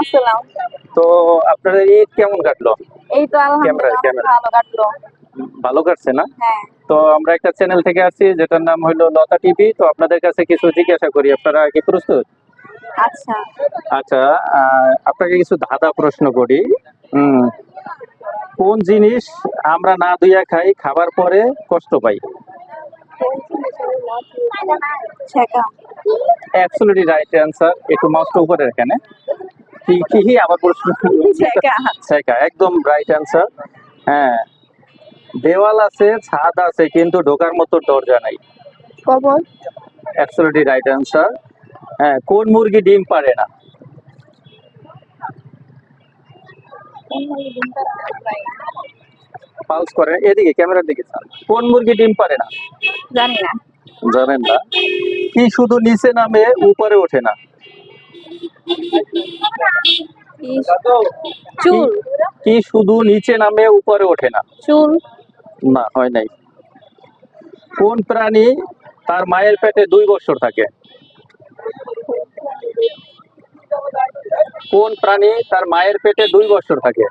আসসালাম। তো আপনাদের ঈদ কেমন কাটলো? এই তো আলহামদুলিল্লাহ ভালো কাটলো। ভালো কাটছে না? হ্যাঁ। তো আমরা একটা চ্যানেল থেকে আসছি যেটার নাম হলো লতা টিভি। তো আপনাদের কাছে কিছু জিজ্ঞাসা করি আপনারা কি প্রস্তুত? আচ্ছা। আচ্ছা আপনাকে কিছু ধাঁধা প্রশ্ন করি। কোন জিনিস আমরা না ধুইয়া খাই খাবার পরে কষ্ট পাই? অ্যাবসলিউটলি রাইট অ্যান্সার একটু মাউসটা উপরে রাখেন হ্যাঁ? কি কি আবার প্রশ্ন একদম রাইট অ্যান্সার হ্যাঁ। দেওয়াল আছে ছাদ আছে কিন্তু ঢোকার মতো দরজা নাই। কবর? অ্যাবসলিউটলি রাইট অ্যান্সার হ্যাঁ কোন মুরগি ডিম পারে না? পালস করেন এদিকে ক্যামেরার দিকে কোন মুরগি ডিম পারে না? জানি না। জানেন না। কি শুধু নিচে নামে উপরে ওঠে না? চুল। কি শুধু নিচে নামে উপরে ওঠে না। চুল। না হয় নাই। কোন প্রাণী তার মায়ের পেটে দুই বছর থাকে? কোন প্রাণী তার মায়ের পেটে দুই বছর থাকে?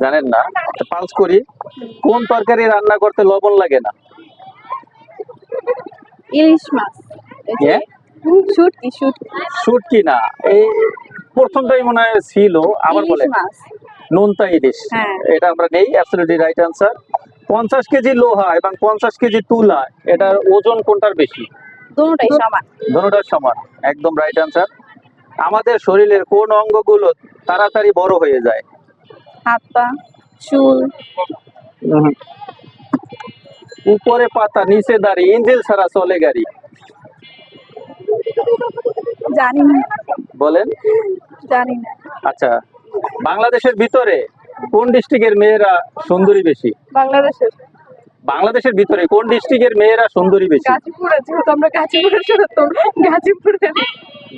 জানেন। না? পালস করি। কোন তরকারি রান্না করতে লবণ লাগে না? ইলিশ মাছ। শুটকি শুটকি। শুটকি না এই প্রথমটাই মনে হয় ছিল আবার বলে। নোনতা ইলিশ। হ্যাঁ। এটা আমরা নেই অ্যাবসলিউটলি রাইট পঞ্চাশ কেজি লোহা এবং পঞ্চাশ কেজি তুলা এটার ওজন কোনটার বেশি? দুটোটাই সমান। সমান একদম রাইট আমাদের শরীরের কোন অঙ্গগুলো তাড়াতাড়ি বড় হয়ে যায়? হাত পা চুল। উপরে পাতা নিচে দাঁড়িয়ে ইঞ্জিন ছাড়া চলে গাড়ি। জানি না। বলেন। জানি না। আচ্ছা বাংলাদেশের ভিতরে কোন ডিস্ট্রিক্টের মেয়েরা সুন্দরী বেশি? বাংলাদেশের। বাংলাদেশের ভিতরে কোন ডিস্ট্রিক্টের মেয়েরা সুন্দরী বেশি? গাজীপুরে যেহেতু আমরা গাজীপুরের তো গাজীপুরে।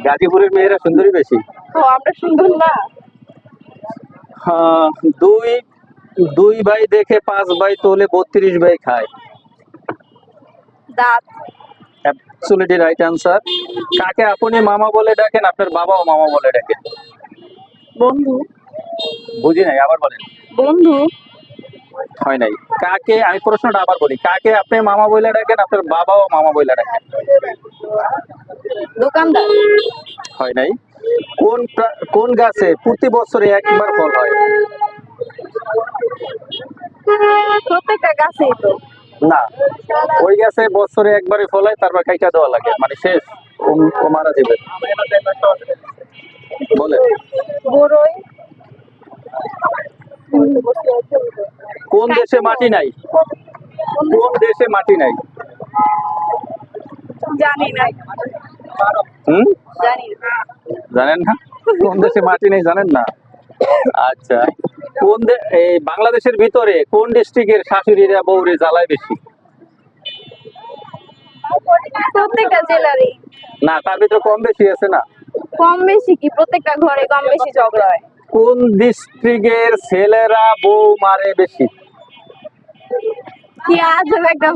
গাজীপুরের মেয়েরা সুন্দরী বেশি? তো আমরা সুন্দর না। হ্যাঁ, দুই দুই ভাই দেখে পাঁচ ভাই তোলে বত্রিশ ভাই খায়। দাঁত। অ্যাবসলিউটলি রাইট অ্যান্সার কাকে আপনি মামা বলে ডাকেন? আপনার বাবাও মামা বলে ডাকেন বন্ধু। বুঝি নাই আবার বলেন। বন্ধু। হয় নাই। কাকে আমি প্রশ্নটা আবার বলি। কাকে আপনি মামা বলে ডাকেন? আপনার বাবাও মামা বলে ডাকেন। দোকানদার। হয় নাই। কোন কোন গাছে প্রতি বছরে একবার ফল হয়? প্রত্যেকটা গাছেই তো। না ওই গাছে বছরে একবারে ফল হয় তারপর কাইটা দেওয়া লাগে। মানে শেষ ও- মারা যাবে। বলে। কোন দেশে মাটি নাই? কোন দেশে মাটি নাই? জানি না। হুম? জানেন না? কোন দেশে মাটি নেই জানেন না? আচ্ছা। কোন এই বাংলাদেশের ভিতরে কোন ডিস্ট্রিক্টের শাশুড়িরা বউরে জ্বালায় বেশি? প্রত্যেকটা জেলারই। না তার ভিতরে কম বেশি আছে না? কম বেশি কি? প্রত্যেকটা ঘরে কম বেশি ঝগড়া হয়। কোন ডিস্ট্রিক্টের ছেলেরা বউ মারে বেশি? কি আজব একটা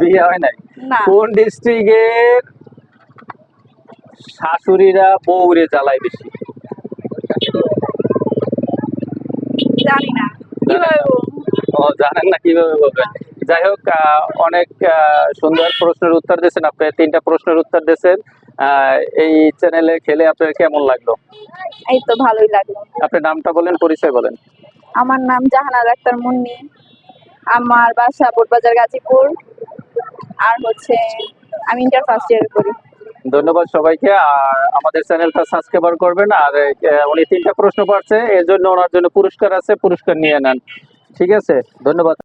বিয়ে হয় নাই। কোন ডিস্ট্রিক্টের শাশুড়িরা বউরে জ্বালায় বেশি। জানি না ও জানেন না কীভাবে বলবেন? যাই হোক অনেক সুন্দর প্রশ্নের উত্তর দিয়েছেন আপনি। তিনটা প্রশ্নের উত্তর দিয়েছেন। এই চ্যানেলে খেলে আপনার কেমন লাগল? এই তো ভালোই লাগল। আপনি নামটা বলেন পরিচয় বলেন। আমার নাম জাহানার আক্তার মুন্নি। আমার বাসা বোটবাজার গাজীপুর। আর হচ্ছে আমি ইন্টার ফার্স্ট ইয়ার করি ধন্যবাদ সবাইকে, আর আমাদের চ্যানেলটা সাবস্ক্রাইবার করবেন, আর উনি তিনটা প্রশ্ন পাচ্ছে এর জন্য ওনার জন্য পুরস্কার আছে, পুরস্কার নিয়ে নেন। ঠিক আছে, ধন্যবাদ।